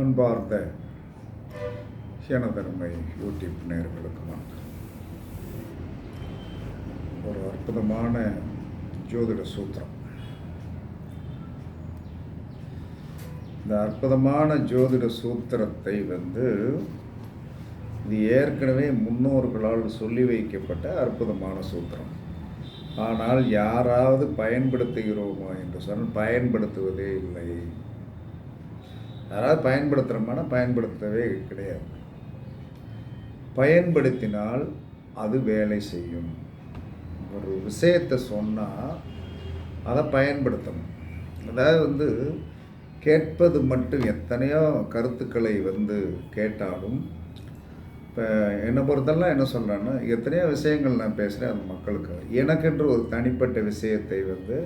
அன்பார்ந்த சேனதர்மை யூடியூப் நேர்களுக்கு வணக்கம். ஒரு அற்புதமான ஜோதிட சூத்திரம். இந்த அற்புதமான ஜோதிட சூத்திரத்தை வந்து இது ஏற்கனவே முன்னோர்களால் சொல்லி வைக்கப்பட்ட அற்புதமான சூத்திரம். ஆனால் யாராவது பயன்படுத்துகிறோமா என்று சொன்னால் பயன்படுத்துவதே இல்லை. யாராவது பயன்படுத்துகிறோம்னா பயன்படுத்தவே கிடையாது. பயன்படுத்தினால் அது வேலை செய்யும். ஒரு விஷயத்தை சொன்னால் அதை பயன்படுத்தணும். அதாவது வந்து கேட்பது மட்டும் எத்தனையோ கருத்துக்களை வந்து கேட்டாலும் இப்போ என்னை பொறுத்தெல்லாம் என்ன சொல்கிறேன்னா எத்தனையோ விஷயங்கள் நான் பேசுகிறேன் அது மக்களுக்கு. எனக்கென்று ஒரு தனிப்பட்ட விஷயத்தை வந்து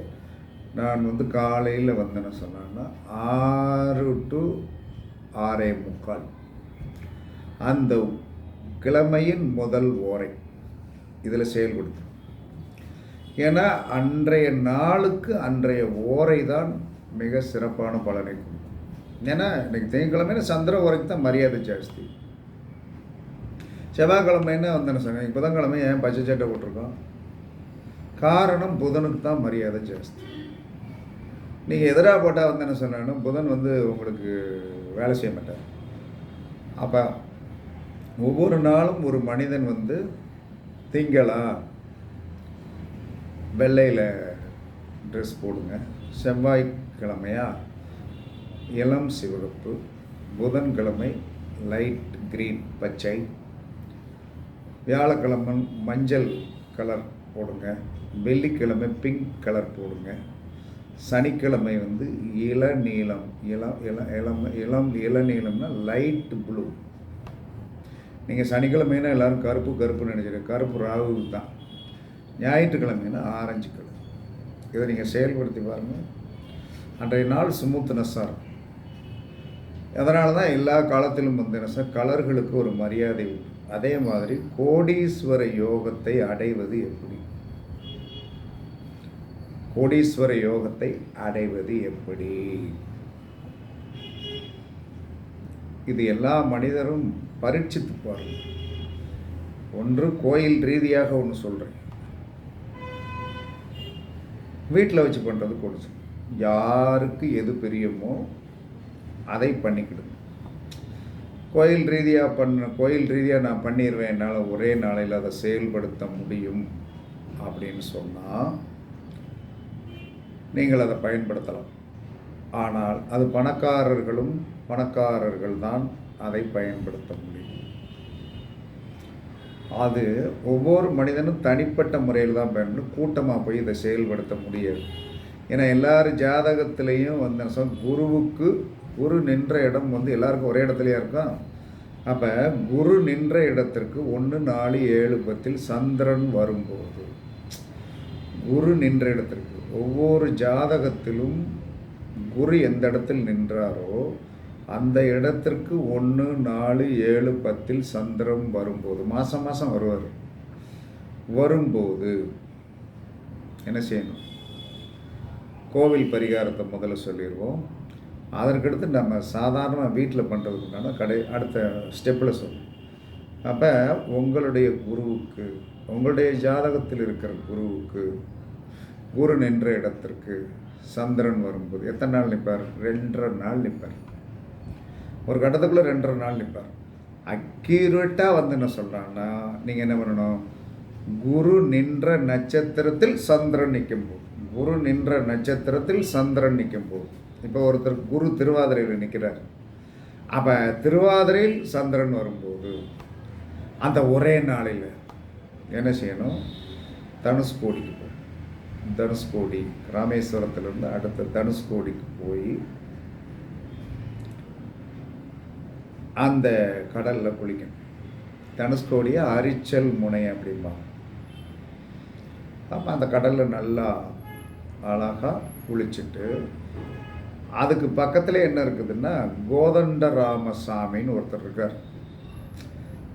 நான் வந்து காலையில் வந்தேன்னு என்ன சொன்னேன்னா ஆறு டு ஆறே முக்கால். அந்த கிழமையின் முதல் ஓரை இதில் செயல்படுத்தணும் ஏன்னா அன்றைய நாளுக்கு அன்றைய ஓரை தான் மிக சிறப்பான பலனை கொடுக்கும். ஏன்னா இன்றைக்கி திங்கக்கிழமையில சந்திர ஓரைக்கு தான் மரியாதை ஜாஸ்தி. செவ்வாய்க்கிழமைன்னு வந்தேன்னு சொன்னேன் புதன்கிழமை ஏன் பச்சை சட்டை போட்டிருக்கோம்? காரணம் புதனுக்கு தான் மரியாதை ஜாஸ்தி. நீங்கள் எதிராக போட்டால் வந்து என்ன சொன்னேன்னா புதன் வந்து உங்களுக்கு வேலை செய்ய மாட்டார். அப்போ ஒவ்வொரு நாளும் ஒரு மனிதன் வந்து திங்களா வெள்ளையில் ட்ரெஸ் போடுங்க செவ்வாய்க்கிழமையா இளம் சிவப்பு புதன்கிழமை லைட் க்ரீன் பச்சை வியாழக்கிழமன் மஞ்சள் கலர் போடுங்க வெள்ளிக்கிழமை பிங்க் கலர் போடுங்க. சனிக்கிழமை வந்து இளநீளம் இளம் இளம் இளம் இளம் இளநீளம்னா லைட் ப்ளூ நீங்கள் சனிக்கிழமைனா எல்லோரும் கருப்பு கருப்பு நினைச்சிருக்க கருப்பு ராகு தான். ஞாயிற்றுக்கிழமைனா ஆரஞ்சு கலர் இதை நீங்கள் செயல்படுத்தி பாருங்கள் அன்றைய நாள் ஸ்மூத்னஸ்ஸாக இருக்கும். அதனால தான் எல்லா காலத்திலும் வந்து என்ன சார் கலர்களுக்கு ஒரு மரியாதை உண்டு. அதே மாதிரி கோடீஸ்வர யோகத்தை அடைவது எப்படி? கோடீஸ்வர யோகத்தை அடைவது எப்படி? இது எல்லா மனிதரும் பரீட்சித்து பாருங்க. ஒன்று கோயில் ரீதியாக ஒன்று சொல்கிறேன் வீட்டில் வச்சு பண்ணுறது கொடுச்சு யாருக்கு எது பிரியமோ அதை பண்ணிக்கிடுங்க. கோயில் ரீதியாக பண்ண கோயில் ரீதியாக நான் பண்ணிடுவேன் என்னால் ஒரே நாளையில் அதை செயல்படுத்த முடியும் அப்படின்னு சொன்னால் நீங்கள் அதை பயன்படுத்தலாம். ஆனால் அது பணக்காரர்களும் பணக்காரர்கள் தான் அதை பயன்படுத்த முடியும். அது ஒவ்வொரு மனிதனும் தனிப்பட்ட முறையில் தான் பயன்படும். கூட்டமாக போய் இதை செயல்படுத்த முடியாது. ஏன்னா எல்லாரும் ஜாதகத்திலையும் வந்து குருவுக்கு குரு நின்ற இடம் வந்து எல்லாருக்கும் ஒரே இடத்துலையா இருக்கும் அப்போ குரு நின்ற இடத்திற்கு ஒன்று நாலு ஏழு பத்தில் சந்திரன் வரும்போது குரு நின்ற இடத்திற்கு ஒவ்வொரு ஜாதகத்திலும் குரு எந்த இடத்தில் நின்றாரோ அந்த இடத்திற்கு ஒன்று நாலு ஏழு பத்தில் சந்திரம் வரும்போது மாதம் மாதம் வருவார். வரும்போது என்ன செய்யணும்? கோவில் பரிகாரத்தை முதல்ல சொல்லிடுவோம். அதற்கடுத்து நம்ம சாதாரணமாக வீட்டில் பண்ணுறதுக்குண்டான கடை அடுத்த ஸ்டெப்பில் சொல்லுவோம் அப்போ உங்களுடைய குருவுக்கு உங்களுடைய ஜாதகத்தில் இருக்கிற குருவுக்கு குரு நின்ற இடத்திற்கு சந்திரன் வரும்போது. எத்தனை நாள் நிற்பார்? ரெண்டரை நாள் நிற்பார். ஒரு கட்டத்துக்குள்ளே ரெண்டரை நாள் நிற்பார். அக்யூரேட்டாக வந்து என்ன சொல்கிறாங்கன்னா நீங்கள் என்ன பண்ணணும்? குரு நின்ற நட்சத்திரத்தில் சந்திரன் நிற்கும் போது குரு நின்ற நட்சத்திரத்தில் சந்திரன் நிற்கும் போது இப்போ ஒருத்தர் குரு திருவாதிரையில் நிற்கிறார். அப்போ திருவாதிரையில் சந்திரன் வரும்போது அந்த ஒரே நாளில் என்ன செய்யணும்? தனுஷ்கோடிக்கு போகும் தனுஷ்கோடி ராமேஸ்வரத்திலிருந்து அடுத்த தனுஷ்கோடிக்கு போய் அந்த கடலில் குளிக்கணும். தனுஷ்கோடியை அரிச்சல் முனை அப்படிம்பாங்க. அப்போ அந்த கடலில் நல்லா அழகாக குளிச்சுட்டு அதுக்கு பக்கத்தில் என்ன இருக்குதுன்னா கோதண்டராமசாமின்னு ஒருத்தர் இருக்கார்.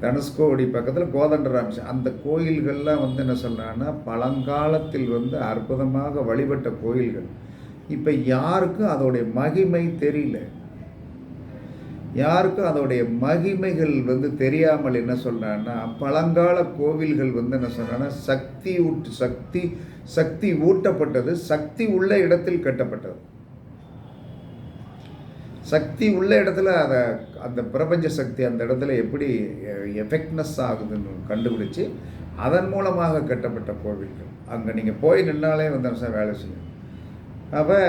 தனுஷ்கோடி பக்கத்தில் கோதண்டராமசாமி அந்த கோயில்கள்லாம் வந்து என்ன சொல்கிறாங்கன்னா பழங்காலத்தில் வந்து அற்புதமாக வழிபட்ட கோயில்கள். இப்போ யாருக்கும் அதோடைய மகிமை தெரியல? யாருக்கும் அதோடைய மகிமைகள் வந்து தெரியாமல் என்ன சொல்கிறான்னா பழங்கால கோவில்கள் வந்து என்ன சொல்கிறான்னா சக்தி ஊட்டு சக்தி சக்தி ஊட்டப்பட்டது சக்தி உள்ள இடத்தில் கட்டப்பட்டது. சக்தி உள்ள இடத்துல அதை அந்த பிரபஞ்ச சக்தி அந்த இடத்துல எப்படி எஃபெக்ட்னஸ் ஆகுதுன்னு கண்டுபிடிச்சி அதன் மூலமாக கட்டப்பட்ட கோவில்கள். அங்கே நீங்கள் போய் நின்னாலே வந்து வேலை செய்யும். அப்போ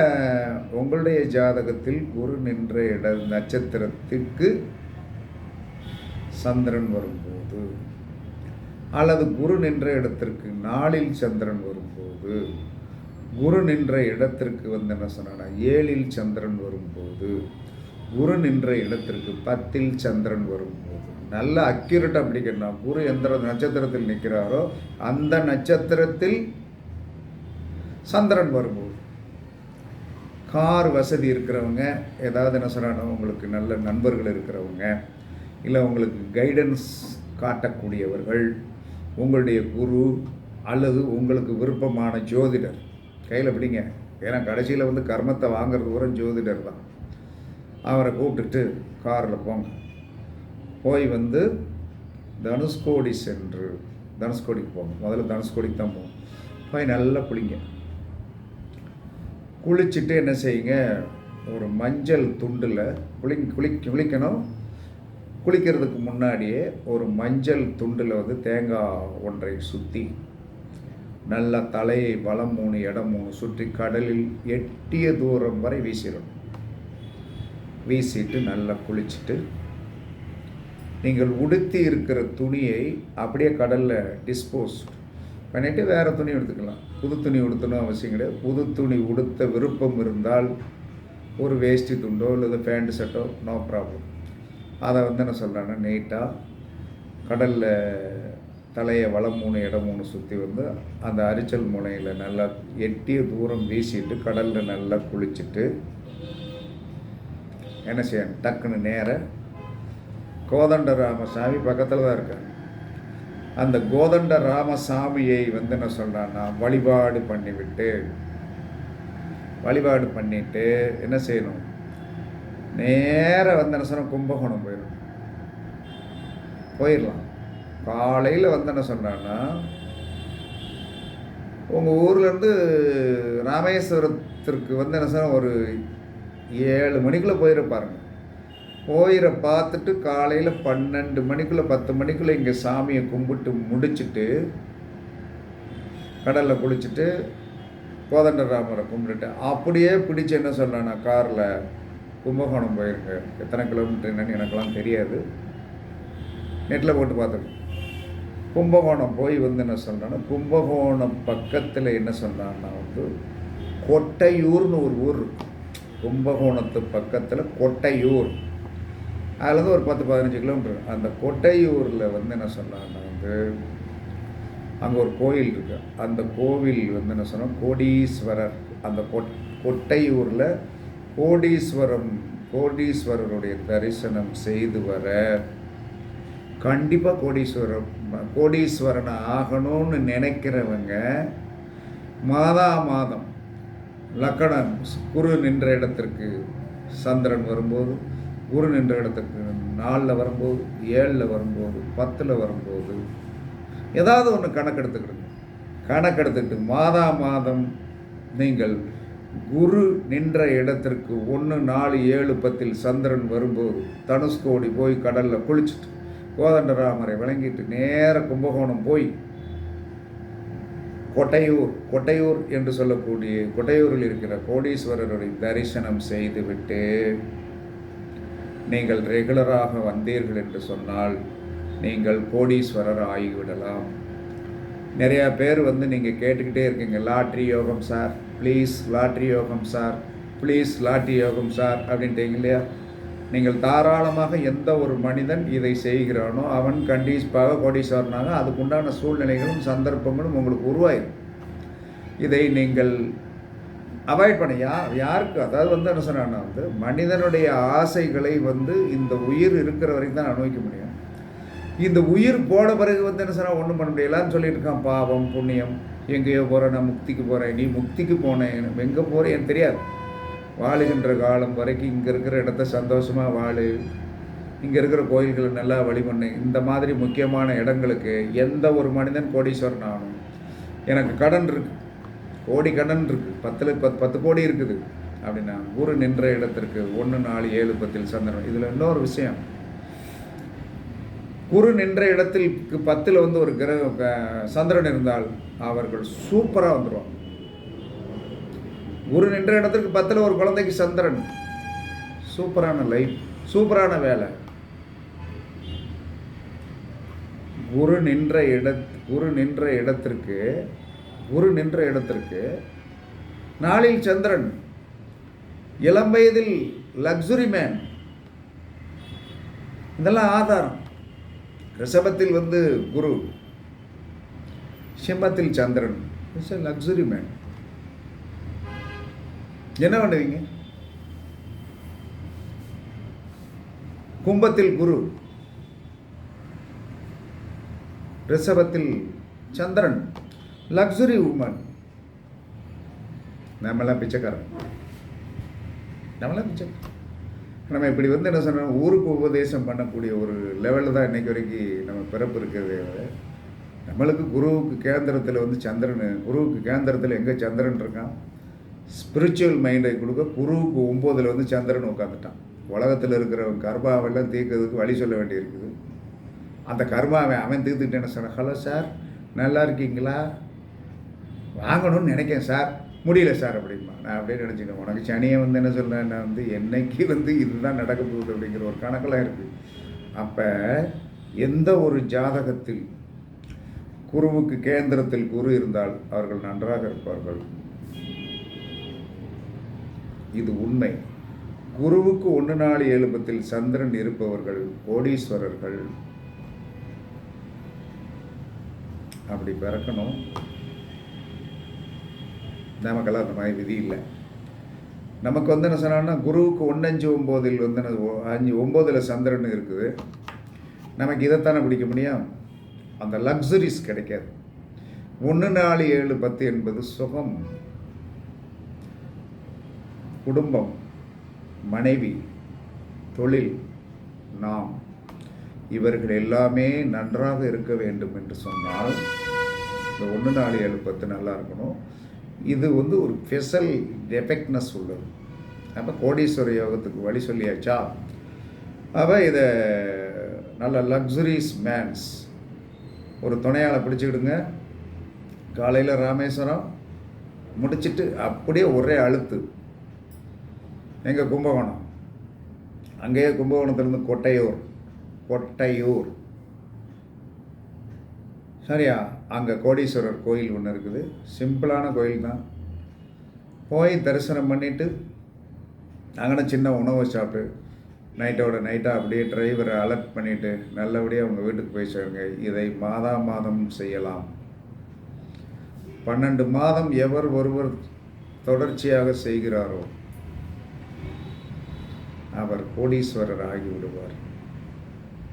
உங்களுடைய ஜாதகத்தில் குரு நின்ற இட நட்சத்திரத்திற்கு சந்திரன் வரும்போது அல்லது குரு நின்ற இடத்திற்கு நாளில் சந்திரன் வரும்போது குரு நின்ற இடத்திற்கு வந்து என்ன சொன்னா ஏழில் சந்திரன் வரும்போது குரு நின்ற இடத்திற்கு பத்தில் சந்திரன் வரும்போது. நல்ல அக்யூரேட்டாக அப்படிங்கன்னா குரு எந்த நட்சத்திரத்தில் நிற்கிறாரோ அந்த நட்சத்திரத்தில் சந்திரன் வரும்போது. கார் வசதி இருக்கிறவங்க ஏதாவது என்ன உங்களுக்கு நல்ல நண்பர்கள் இருக்கிறவங்க இல்லை உங்களுக்கு கைடன்ஸ் காட்டக்கூடியவர்கள் உங்களுடைய குரு அல்லது உங்களுக்கு விருப்பமான ஜோதிடர். கையில் பிடிங்க. ஏன்னா கடைசியில் வந்து கர்மத்தை வாங்குறது கூட ஜோதிடர் தான். அவரை கூப்பிட்டுட்டு காரில் போங்க. போய் வந்து தனுஷ்கோடி சென்று தனுஷ்கோடிக்கு போங்க. முதல்ல தனுஷ்கோடிக்கு தான் போகும் போய் நல்லா குளிங்க. குளிச்சுட்டு என்ன செய்யுங்க? ஒரு மஞ்சள் துண்டில் குளி குளி குளிக்கணும். குளிக்கிறதுக்கு முன்னாடியே ஒரு மஞ்சள் துண்டில் வந்து தேங்காய் ஒன்றை சுற்றி நல்லா தலையை வளம் மூணு இடம் மூணு சுற்றி கடலில் எட்டிய தூரம் வரை வீசிடணும். வீசிட்டு நல்லா குளிச்சுட்டு நீங்கள் உடுத்தி இருக்கிற துணியை அப்படியே கடலில் டிஸ்போஸ் பண்ணிவிட்டு வேறு துணி எடுத்துக்கலாம். புது துணி உடுத்தணும் அவசியம் கிடையாது. புது துணி உடுத்த விருப்பம் இருந்தால் ஒரு வேஷ்டி துண்டோ இல்லை பேண்ட் ஷர்ட்டோ நோ ப்ராப்ளம் அதை வந்து என்ன சொல்கிறேன்னா நீட்டாக கடலில் தலையை வளம் மூணு இடம் மூணு சுற்றி வந்து அந்த அரிச்சல் முனையில் நல்லா எட்டிய தூரம் வீசிட்டு கடலில் நல்லா குளிச்சுட்டு என்ன செய்யணும்? டக்குன்னு நேர கோதண்ட ராமசாமி பக்கத்தில் தான் இருக்கார். அந்த கோதண்ட ராமசாமியை வந்து என்ன சொல்கிறான்னா வழிபாடு பண்ணிவிட்டு வழிபாடு பண்ணிவிட்டு என்ன செய்யணும்? நேராக வந்து என்ன சொன்னால் கும்பகோணம் போயிடும் போயிடலாம். காலையில் வந்து என்ன சொன்னான்னா உங்கள் ஊர்லேருந்து ராமேஸ்வரத்திற்கு வந்து என்ன சொன்னால் ஒரு ஏழு மணிக்குள்ளே போயிட பாருங்க. போயிட பார்த்துட்டு காலையில் பன்னெண்டு மணிக்குள்ளே பத்து மணிக்குள்ளே இங்கே சாமியை கும்பிட்டு முடிச்சுட்டு கடலில் குளிச்சுட்டு கோதண்டராமரை கும்பிட்டுட்டு அப்படியே பிடிச்சி என்ன சொல்லணும் காரில் கும்பகோணம் போயிருங்க எத்தனை கிலோமீட்டர் என்னன்னு எனக்கெல்லாம் தெரியாது. நெட்டில் போட்டு பார்த்துருக்கேன் கும்பகோணம் போய் வந்து என்ன சொல்கிறேன்னா கும்பகோணம் பக்கத்தில் என்ன சொன்னான்னா வந்து கொட்டையூர்னு ஒரு ஊர் இருக்கும். கும்பகோணத்து பக்கத்தில் கொட்டையூர். அதுலேருந்து ஒரு பத்து பதினஞ்சு கிலோமீட்டர். அந்த கொட்டையூரில் வந்து என்ன சொன்னான்னா வந்து அங்கே ஒரு கோயில் இருக்கு. அந்த கோவில் வந்து என்ன சொன்னால் கோடீஸ்வரர். அந்த கொட் கொட்டையூரில் கோடீஸ்வரம் கோடீஸ்வரருடைய தரிசனம் செய்து வர கண்டிப்பாக கோடீஸ்வரம் கோடீஸ்வரனை ஆகணும்னு நினைக்கிறவங்க மாதா மாதம் லக்கணம் குரு நின்ற இடத்திற்கு சந்திரன் வரும்போது குரு நின்ற இடத்துக்கு நாலில் வரும்போது ஏழில் வரும்போது பத்தில் வரும்போது ஏதாவது ஒன்று கணக்கெடுத்துக்கிடுங்க. கணக்கெடுத்துக்கிட்டு மாதா மாதம் நீங்கள் குரு நின்ற இடத்திற்கு ஒன்று நாலு ஏழு பத்தில் சந்திரன் வரும்போது தனுஷ்கோடி போய் கடலில் குளிச்சுட்டு கோதண்டராமரை விளங்கிட்டு நேர கும்பகோணம் போய் கொட்டையூர் கொட்டையூர் என்று சொல்லக்கூடிய கொட்டையூரில் இருக்கிற கோடீஸ்வரருடைய தரிசனம் செய்துவிட்டு நீங்கள் ரெகுலராக வந்தீர்கள் என்று சொன்னால் நீங்கள் கோடீஸ்வரர் ஆகிவிடலாம் நிறையா பேர் வந்து நீங்கள் கேட்டுக்கிட்டே இருக்கீங்க லாட்ரி யோகம் சார் ப்ளீஸ் லாட்ரி யோகம் சார் ப்ளீஸ் லாட்ரி யோகம் சார் அப்படின்ட்டீங்க இல்லையா? நீங்கள் தாராளமாக எந்த ஒரு மனிதன் இதை செய்கிறானோ அவன் கண்டிப்பாக கோடீஸ்வரனாக அதுக்குண்டான சூழ்நிலைகளும் சந்தர்ப்பங்களும் உங்களுக்கு உருவாயிடும் இதை நீங்கள் அவாய்ட் பண்ண யா யாருக்கு அதாவது வந்து என்ன சொன்னா வந்து மனிதனுடைய ஆசைகளை வந்து இந்த உயிர் இருக்கிற வரைக்கும் தான் அனுபவிக்க முடியும். இந்த உயிர் போன பிறகு வந்து என்ன சொன்னால் ஒன்றும் பண்ண முடியலான்னு சொல்லிட்டு இருக்கான் பாவம் புண்ணியம் எங்கேயோ போகிறேன் நான் முக்திக்கு போகிறேன் நீ முக்திக்கு போனேன் எங்கே போகிறேன் எனக்கு தெரியாது. வாழுகின்ற காலம் வரைக்கும் இங்கே இருக்கிற இடத்த சந்தோஷமாக வாழு. இங்கே இருக்கிற கோயில்களை நல்லா வழிபண்ணு. இந்த மாதிரி முக்கியமான இடங்களுக்கு எந்த ஒரு மனிதன் கோடீஸ்வரன் ஆகணும் எனக்கு கடன் இருக்கு. கோடி கடன் இருக்கு. பத்தில் பத்து பத்து கோடி இருக்குது. அப்படின்னா குரு நின்ற இடத்திற்கு ஒன்று நாலு ஏழு பத்தில் சந்திரன். இதில் இன்னொரு விஷயம். குரு நின்ற இடத்திற்கு பத்தில் வந்து ஒரு கிரக சந்திரன் இருந்தால் அவர்கள் சூப்பராக வந்துடுவாங்க குரு நின்ற இடத்திற்கு பத்தில் ஒரு குழந்தைக்கு சந்திரன். சூப்பரான லைஃப் சூப்பரான வேலை. குரு நின்ற இட குரு நின்ற இடத்திற்கு குரு நின்ற இடத்திற்கு நாளில் சந்திரன் இளம் வயதில் லக்ஸுரி மேன் இதெல்லாம் ஆதாரம். ரிஷபத்தில் வந்து குரு சிம்மத்தில் சந்திரன் இட்ஸ் லக்ஸுரி மேன் என்ன பண்ணுவீங்க? கும்பத்தில் குரு ரிஷபத்தில் சந்திரன் லக்ஸுரி உமன். நம்மெல்லாம் பிச்சைக்காரன். நம்மளாம் பிச்சைக்காரன் நம்ம இப்படி வந்து என்ன சொன்னோம் ஊருக்கு உபதேசம் பண்ணக்கூடிய ஒரு லெவலில் தான் இன்னைக்கு வரைக்கும் நம்ம பிறப்பு இருக்கிறதே நம்மளுக்கு குருவுக்கு கேந்திரத்தில் வந்து சந்திரன் குருவுக்கு கேந்திரத்தில் எங்கே சந்திரன் இருக்கான்? ஸ்பிரிச்சுவல் மைண்டை கொடுக்க குருவுக்கு ஒம்போதில் வந்து சந்திரன் உட்காந்துட்டான் உலகத்தில் இருக்கிறவன் கர்மாவெல்லாம் தீர்க்கிறதுக்கு வழி சொல்ல வேண்டியிருக்குது. அந்த கர்மாவை அவன் தீர்த்துட்டேன்னு சொன்ன ஹலோ சார் நல்லா இருக்கீங்களா? வாங்கணும்னு நினைக்கேன் சார். முடியல சார் அப்படிமா நான் அப்படியே நினச்சிட்டேன் உனக்கு சனியை வந்து என்ன சொல்கிறேன் நான் வந்து என்னைக்கு வந்து இதுதான் நடக்க போகுது? அப்படிங்கிற ஒரு கணக்கெல்லாம் இருக்குது அப்போ எந்த ஒரு ஜாதகத்தில் குருவுக்கு கேந்திரத்தில் குரு இருந்தால் அவர்கள் நன்றாக இருப்பார்கள். இது உண்மை. குருவுக்கு ஒன்று நாலு எழுபத்தில் சந்திரன் இருப்பவர்கள் கோடீஸ்வரர்கள். அப்படி பிறக்கணும். நமக்கெல்லாம் அந்த மாதிரி விதி இல்லை. நமக்கு வந்து என்ன சொன்னான்னா குருவுக்கு ஒன்று அஞ்சு ஒம்போதில் வந்து அஞ்சு ஒம்போதில் சந்திரன் இருக்குது. நமக்கு இதைத்தானே பிடிக்க முடியும்? அந்த லக்ஸுரிஸ் கிடைக்காது. ஒன்று நாலு ஏழு பத்து என்பது சுகம். குடும்பம் மனைவி தொழில் நாம் இவர்கள் எல்லாமே நன்றாக இருக்க வேண்டும் என்று சொன்னால் இந்த ஒன்று நாலு ஏழு பத்து நல்லா இருக்கணும். இது வந்து ஒரு ஸ்பெஷல் எஃபெக்ட்னஸ் உள்ளது அப்போ கோடீஸ்வர யோகத்துக்கு வழி சொல்லியாச்சா? அப்போ இதை நல்ல லக்ஸுரிஸ் மேன்ஸ் ஒரு துணையால் பிடிச்சிக்கிடுங்க. காலையில் ராமேஸ்வரம் முடிச்சிட்டு அப்படியே ஒரே அழுத்து எங்கள் கும்பகோணம்? அங்கேயே கும்பகோணத்துலேருந்து கொட்டையூர். கொட்டையூர். சரியா? அங்கே கோடீஸ்வரர் கோயில் ஒன்று இருக்குது. சிம்பிளான கோயில் தான் போய் தரிசனம் பண்ணிவிட்டு அங்கே சின்ன உணவை சாப்பிட்டு நைட்டோட நைட்டாக அப்படியே டிரைவரை அலர்ட் பண்ணிவிட்டு நல்லபடியாக உங்கள் வீட்டுக்கு போய் சேருங்க. இதை மாதா மாதம் செய்யலாம். பன்னெண்டு மாதம் எவர் ஒருவர் தொடர்ச்சியாக செய்கிறாரோ? அவர் கோடீஸ்வரர் ஆகிவிடுவார்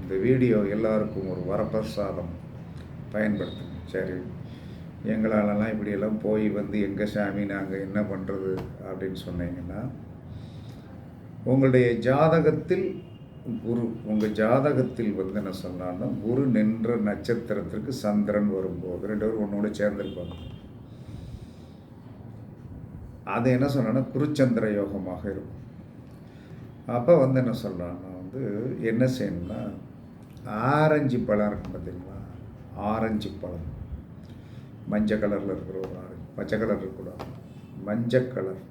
இந்த வீடியோ எல்லாருக்கும் ஒரு வரப்பிரசாதம் பயன்படுத்துங்க சரி எங்களாலலாம் இப்படியெல்லாம் போய் வந்து எங்கள் சாமி நாங்கள் என்ன பண்ணுறது அப்படின்னு சொன்னீங்கன்னா உங்களுடைய ஜாதகத்தில் குரு உங்கள் ஜாதகத்தில் வந்து என்ன சொன்னான்னா குரு நின்ற நட்சத்திரத்திற்கு சந்திரன் வரும்போது ரெண்டு பேரும் ஒன்றோட சேர்ந்திருப்பாங்க. அது என்ன சொன்னால் குருச்சந்திர யோகமாக இருக்கும். அப்போ வந்து என்ன சொல்கிறான்னா வந்து என்ன செய்யணும்னா ஆரஞ்சு பழம் இருக்கும் பார்த்தீங்களா ஆரஞ்சு பழம். மஞ்சள் கலரில் இருக்கிற ஒரு ஆரஞ்சு பச்சை கலர் இருக்கக்கூடாது. மஞ்சள் கலர்.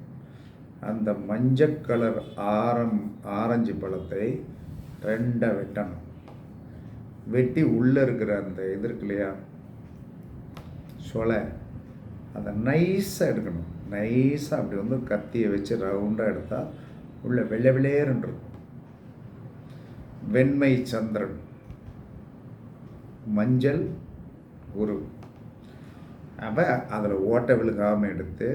அந்த மஞ்சள் கலர் ஆரம் ஆரஞ்சு பழத்தை ரெண்டாக வெட்டணும். வெட்டி உள்ளே இருக்கிற அந்த இது இருக்கு இல்லையா? சொலை. அதை நைஸாக எடுக்கணும். நைஸாக அப்படி வந்து கத்தியை வச்சு ரவுண்டாக எடுத்தால் உள்ள வெள்ளை விளையர் என்று வெண்மை சந்திரன். மஞ்சள் குரு. அப்போ அதில் ஓட்டை விழுகாமல் எடுத்து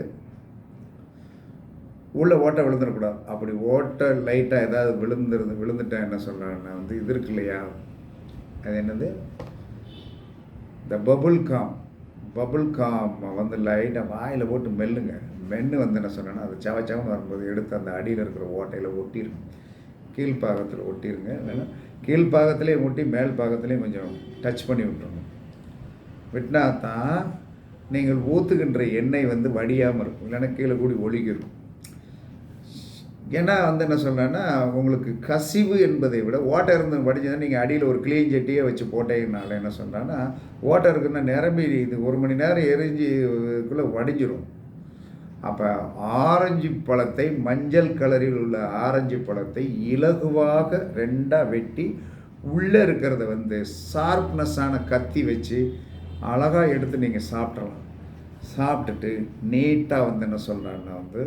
உள்ளே ஓட்டை விழுந்துடக்கூடாது. அப்படி ஓட்டை லைட்டாக ஏதாவது விழுந்துருந்து விழுந்துட்டா என்ன சொல்கிறேன்னா வந்து இது இருக்கு இல்லையா? அது என்னது? இந்த பபுள் காம் பபுள் காம் வந்து லைட்டாக வாயில் போட்டு மெல்லுங்க. மென்று வந்து என்ன சொன்னேன்னா அது சவ வரும்போது எடுத்து அந்த அடியில் இருக்கிற ஓட்டையில் ஒட்டிடும் கீழ்ப்பாகத்தில் ஒட்டிடுங்க இல்லைன்னா கீழ்ப்பாகத்துலேயும் ஒட்டி மேல் பாகத்துலேயும் கொஞ்சம் டச் பண்ணி விட்டுருணும் விட்டினா தான் நீங்கள் ஊற்றுகின்ற எண்ணெய் வந்து வடியாமல் இருக்கும். இல்லைன்னா கீழே கூடி ஒழுகிடும் ஏன்னா வந்து என்ன சொல்கிறேன்னா உங்களுக்கு கசிவு என்பதை விட ஓட்டை இருந்து வடிஞ்சதுன்னா நீங்கள் அடியில் ஒரு கிளீன் சட்டியே வச்சு போட்டீங்கனால என்ன சொல்கிறேன்னா ஓட்டை இருக்குன்னா நிரம்பி இது ஒரு மணி நேரம் எரிஞ்சுக்குள்ளே வடிஞ்சிடும் அப்போ ஆரஞ்சு பழத்தை மஞ்சள் கலரில் உள்ள ஆரஞ்சு பழத்தை இலகுவாக ரெண்டாக வெட்டி உள்ளே இருக்கிறத வந்து ஷார்ப்னஸ்ஸான கத்தி வச்சு அழகாக எடுத்து நீங்கள் சாப்பிட்றலாம் சாப்பிட்டுட்டு நீட்டாக வந்து என்ன சொல்கிறான்னா வந்து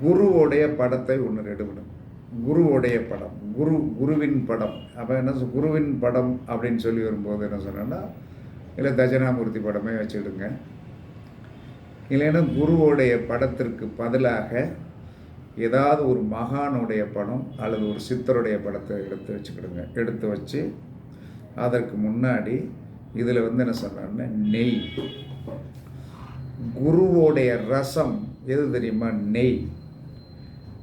குருவோடைய படத்தை ஒன்று எடுக்கணும் குருவோடைய படம் குரு குருவின் படம். அப்போ என்ன சொல் குருவின் படம் அப்படின்னு சொல்லி வரும்போது என்ன சொன்னேன்னா இல்லை தஜனாமூர்த்தி படமே வச்சுடுங்க இல்லைன்னா குருவோடைய படத்திற்கு பதிலாக ஏதாவது ஒரு மகானுடைய படம் அல்லது ஒரு சித்தருடைய படத்தை எடுத்து வச்சுக்கிடுங்க. எடுத்து வச்சு அதற்கு முன்னாடி இதில் வந்து என்ன சொன்னான்னா நெய். குருவோடைய ரசம் எது தெரியுமா? நெய்.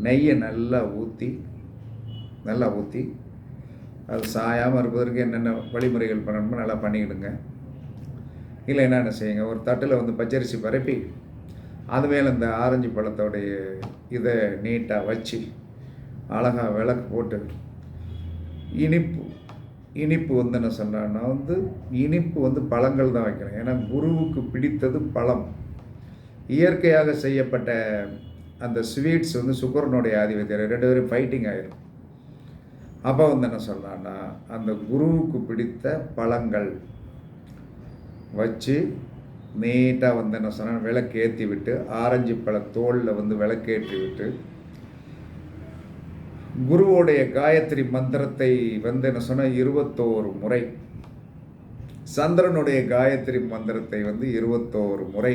நெய்யை நல்லா ஊற்றி நல்லா ஊற்றி அது சாயாமல் இருப்பதற்கு என்னென்ன வழிமுறைகள் பண்ணணுமோ நல்லா பண்ணிக்கிடுங்க. இல்லை என்னென்ன செய்யுங்க? ஒரு தட்டில் வந்து பச்சரிசி பரப்பி அது மேலே இந்த ஆரஞ்சு பழத்தோடைய இதை நீட்டாக வச்சு அழகாக விளக்கு போட்டு இனிப்பு இனிப்பு வந்து என்ன சொன்னான்னா வந்து இனிப்பு வந்து பழங்கள் தான் வைக்கிறேன். ஏன்னா குருவுக்கு பிடித்தது பழம். இயற்கையாக செய்யப்பட்ட அந்த ஸ்வீட்ஸ் வந்து சுகர்னுடைய ஆதிபத்தியம். ரெண்டு பேரும் ஃபைட்டிங் ஆயிரும். அப்போ வந்து என்ன சொன்னான்னா அந்த குருவுக்கு பிடித்த பழங்கள் வச்சு நீட்டாக வந்து என்ன சொன்னால் விளக்கு ஏற்றி விட்டு ஆரஞ்சு பழ தோளில் வந்து விளக்கேற்றி விட்டு குருவோடைய காயத்ரி மந்திரத்தை வந்து என்ன சொன்னால் இருபத்தோரு முறை. சந்திரனுடைய காயத்ரி மந்திரத்தை வந்து இருபத்தோரு முறை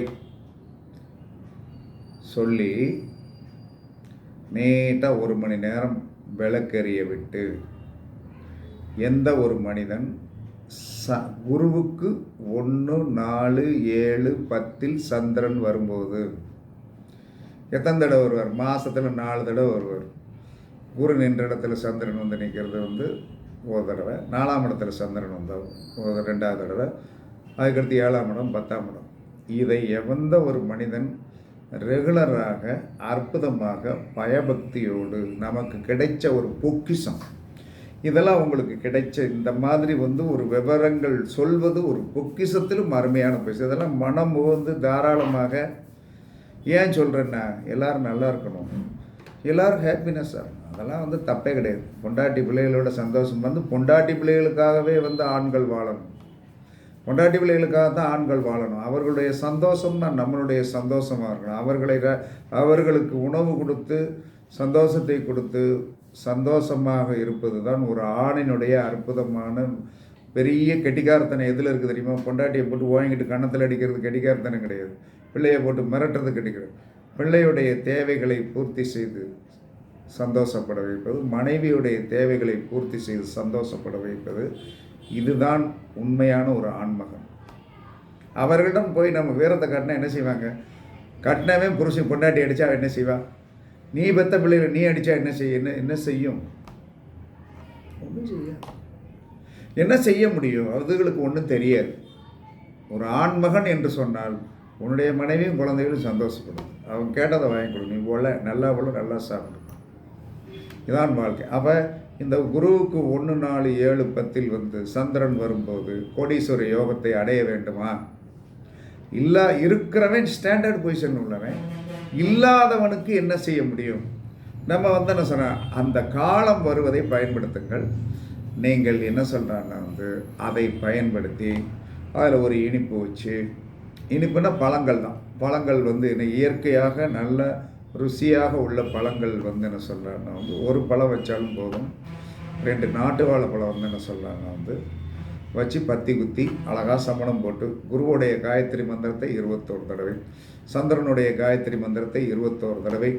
சொல்லி நீட்டாக ஒரு மணி நேரம் விளக்கெறிய விட்டு எந்த ஒரு மனிதன் ச குருவுக்கு ஒன்று நாலு ஏழு பத்தில் சந்திரன் வரும்போது. எத்தனை தடவை வருவார்? மாதத்தில் நாலு தடவை வருவார். குரு நின்ற இடத்துல சந்திரன் வந்து நிற்கிறது வந்து ஒரு தடவை. நாலாம் இடத்துல சந்திரன் வந்தால் ஒரு ரெண்டாவது தடவை. அதுக்கடுத்து ஏழாம் இடம் பத்தாம் இடம். இதை எவந்த ஒரு மனிதன் ரெகுலராக அற்புதமாக பயபக்தியோடு நமக்கு கிடைச்ச ஒரு பொக்கிஷம். இதெல்லாம் உங்களுக்கு கிடைச்ச இந்த மாதிரி வந்து ஒரு விவரங்கள் சொல்வது ஒரு பொக்கிஷத்திலும் அருமையான பேசு இதெல்லாம் மனம் முகந்து தாராளமாக ஏன் சொல்கிறேன்னா எல்லோரும் நல்லா இருக்கணும். எல்லோரும் ஹாப்பினஸ்ஸாக அதெல்லாம் வந்து தப்பே கிடையாது. பொண்டாட்டி பிள்ளைகளோட சந்தோஷம் வந்து பொண்டாட்டி பிள்ளைகளுக்காகவே வந்து ஆண்கள் வாழணும். பொண்டாட்டி பிள்ளைகளுக்காக தான் ஆண்கள் வாழணும். அவர்களுடைய சந்தோஷம் தான் நம்மளுடைய சந்தோஷமாக இருக்கணும். அவர்களை அவர்களுக்கு உணவு கொடுத்து சந்தோஷத்தை கொடுத்து சந்தோஷமாக இருப்பது தான் ஒரு ஆணினுடைய அற்புதமான பெரிய கெட்டிக்காரத்தனை எதில் இருக்குது தெரியுமா? பொண்டாட்டியை போட்டு ஓங்கிட்டு கன்னத்தில் அடிக்கிறது கெட்டிகாரத்தனை கிடையாது. பிள்ளையை போட்டு மிரட்டுறது கிடைக்கிறது பிள்ளையுடைய தேவைகளை பூர்த்தி செய்து சந்தோஷப்பட வைப்பது மனைவியுடைய தேவைகளை பூர்த்தி செய்து சந்தோஷப்பட வைப்பது இதுதான் உண்மையான ஒரு ஆண்மகன். அவர்களிடம் போய் நம்ம வீரத்தை கட்டினா என்ன செய்வாங்க? கட்டினவே புருஷன் பொண்டாட்டி அடித்தா என்ன செய்வா? நீ பெத்த பிள்ளைகளை நீ அடித்தா என்ன செய்ய என்ன என்ன செய்யும்? ஒன்றும் செய்ய என்ன செய்ய முடியும்? அதுகளுக்கு ஒன்றும் தெரியாது. ஒரு ஆண்மகன் என்று சொன்னால் உன்னுடைய மனைவியும் குழந்தைகளும் சந்தோஷப்படும். அவன் கேட்டதை வாங்கி கொடு. நீ போல நல்லா போல நல்லா சாப்பிடு. இதான் வாழ்க்கை. அப்போ இந்த குருவுக்கு ஒன்று நாலு ஏழு பத்தில் வந்து சந்திரன் வரும்போது கோடீஸ்வர யோகத்தை அடைய வேண்டுமா? இல்லா இருக்கிறவன் ஸ்டாண்டர்ட் பொசிஷன் உள்ளவன். இல்லாதவனுக்கு என்ன செய்ய முடியும்? நம்ம வந்து என்ன சொன்னால் அந்த காலம் வருவதை பயன்படுத்துங்கள். நீங்கள் என்ன சொல்கிறாங்கன்னா வந்து அதை பயன்படுத்தி அதில் ஒரு இனிப்பு வச்சு இனிப்புனா பழங்கள் தான். பழங்கள் வந்து என்ன இயற்கையாக நல்ல ருசியாக உள்ள பழங்கள் வந்து என்ன சொல்கிறாங்கன்னா வந்து ஒரு பழம் வச்சாலும் போதும். ரெண்டு நாட்டு வாழைப்பழம் வந்து என்ன சொல்கிறாங்கன்னா வந்து வச்சு பத்தி குத்தி அழகாக சமணம் போட்டு குருவுடைய காயத்ரி மந்திரத்தை இருபத்தோரு தடவை சந்திரனுடைய காயத்ரி மந்திரத்தை இருபத்தோரு தடவை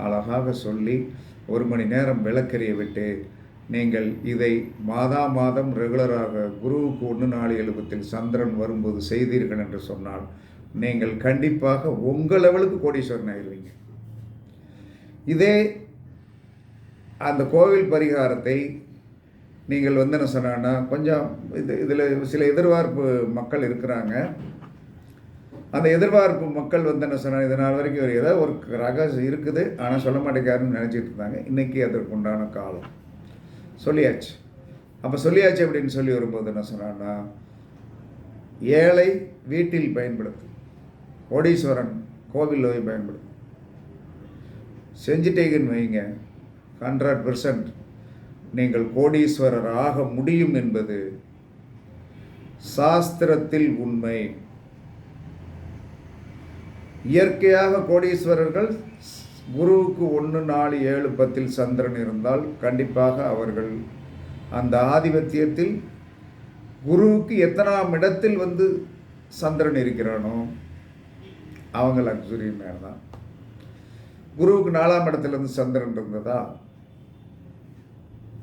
அழகாக சொல்லி ஒரு மணி நேரம் விளக்கெறிய விட்டு நீங்கள் இதை மாதா மாதம் ரெகுலராக குருவுக்கு ஒன்று நாலு எழுபத்தில் சந்திரன் வரும்போது செய்தீர்கள் என்று சொன்னால் நீங்கள் கண்டிப்பாக உங்கள் லெவலுக்கு கோடீஸ்வரன் ஆயிடுவீங்க இதே அந்த கோவில் பரிகாரத்தை நீங்கள் வந்து என்ன சொன்னான்னா கொஞ்சம் இது இதில் சில எதிர்பார்ப்பு மக்கள் இருக்கிறாங்க. அந்த எதிர்பார்ப்பு மக்கள் வந்து என்ன சொன்னாங்க இதனால் வரைக்கும் ஒரு ஏதோ ஒரு ரகசியம் இருக்குது ஆனால் சொல்ல மாட்டேங்காருன்னு நினச்சிட்டு இருந்தாங்க. இன்றைக்கி அதற்கு உண்டான காலம். சொல்லியாச்சு. அப்போ சொல்லியாச்சு அப்படின்னு சொல்லி வரும்போது என்ன சொன்னான்னா ஏழை வீட்டில் பயன்படுத்து. கோடீஸ்வரன் கோவில் போய் பயன்படுத்து. செஞ்சுட்டீங்கன்னு வைங்க. ஹண்ட்ரட் பர்சன்ட் நீங்கள் கோடீஸ்வரர் ஆக முடியும் என்பது சாஸ்திரத்தில் உண்மை. இயற்கையாக கோடீஸ்வரர்கள் குருவுக்கு ஒன்று நாலு ஏழு பத்தில் சந்திரன் இருந்தால் கண்டிப்பாக அவர்கள் அந்த ஆதிபத்தியத்தில் குருவுக்கு எத்தனாம் இடத்தில் வந்து சந்திரன் இருக்கிறானோ அவங்க லக்ஸுரி மேலே தான் குருவுக்கு நாலாம் இடத்துல இருந்து சந்திரன் இருந்ததா?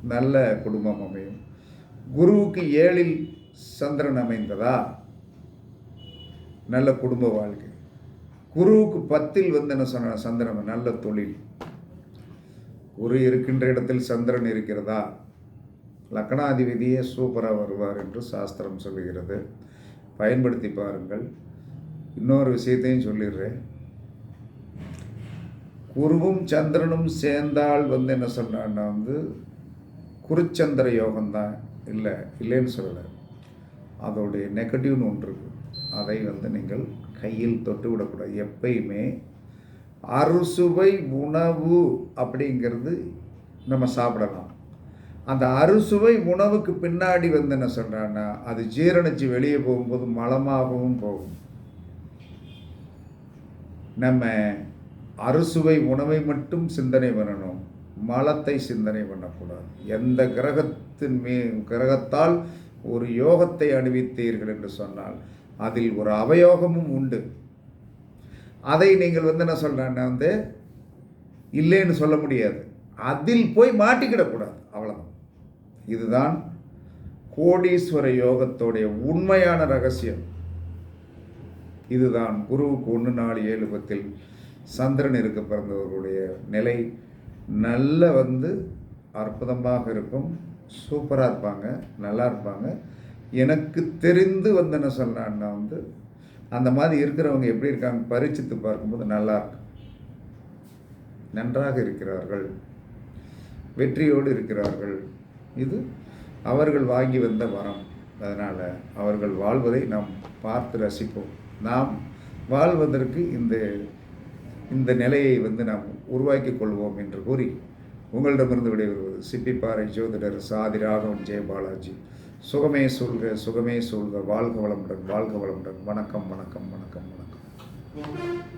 நல்ல குடும்பம் அமையும். குருவுக்கு ஏழில் சந்திரன் அமைந்ததா? நல்ல குடும்ப வாழ்க்கை. குருவுக்கு பத்தில் வந்து என்ன சொன்ன சந்திரன்? நல்ல தொழில். குரு இருக்கின்ற இடத்தில் சந்திரன் இருக்கிறதா? லக்னாதிபதியே சூப்பராக வருவார் என்று சாஸ்திரம் சொல்லுகிறது. பயன்படுத்தி பாருங்கள். இன்னொரு விஷயத்தையும் சொல்லிடுறேன். குருவும் சந்திரனும் சேர்ந்தால் வந்து என்ன சொன்னான்னா வந்து குருச்சந்திர யோகம்தான் இல்லை இல்லைன்னு சொல்லலை. அதோடைய நெகட்டிவ்னு ஒன்று இருக்குது அதை வந்து நீங்கள் கையில் தொட்டு விடக்கூடாது. எப்பயுமே அறுசுவை உணவு அப்படிங்கிறது நம்ம சாப்பிடலாம் அந்த அறுசுவை உணவுக்கு பின்னாடி வந்து என்ன சொல்கிறான்னா அது ஜீரணித்து வெளியே போகும்போது மலமாகவும் போகும். நம்ம அறுசுவை உணவை மட்டும் சிந்தனை பண்ணணும். மலத்தை சிந்தனை பண்ணக்கூடாது. எந்த கிரகத்தின் மீ கிரகத்தால் ஒரு யோகத்தை அணிவித்தீர்கள் என்று சொன்னால் அதில் ஒரு அவயோகமும் உண்டு. அதை நீங்கள் வந்து என்ன சொல்கிறேன்னா வந்து இல்லைன்னு சொல்ல முடியாது. அதில் போய் மாட்டிக்கிடக்கூடாது அவ்வளோதான் இதுதான் கோடீஸ்வர யோகத்தோடைய உண்மையான ரகசியம். இதுதான் குருவுக்கு ஒன்று நாலு ஏழு பத்தில் சந்திரன் இருக்க பிறந்தவர்களுடைய நிலை. நல்ல வந்து அற்புதமாக இருக்கும். சூப்பராக இருப்பாங்க. நல்லா இருப்பாங்க. எனக்கு தெரிந்து வந்து என்ன சொன்னான்னா வந்து அந்த மாதிரி இருக்கிறவங்க எப்படி இருக்காங்க பரிச்சித்து பார்க்கும்போது நல்லா இருக்கு. நன்றாக இருக்கிறார்கள். வெற்றியோடு இருக்கிறார்கள். இது அவர்கள் வாங்கி வந்த வரம். அதனால் அவர்கள் வாழ்வதை நாம் பார்த்து ரசிப்போம். நாம் வாழ்வதற்கு இந்த இந்த நிலையை வந்து நாம் உருவாக்கி கொள்வோம் என்று கூறி உங்களிடமிருந்து விடைபெறுவது சிப்பிப்பாறை ஜோதிடர் சாதி ராகவன் ஜெயபாலாஜி சுகமே சொல்க சுகமே சொல்க வாழ்க வளமுடன் வாழ்க வளமுடன். வணக்கம் வணக்கம் வணக்கம் வணக்கம்.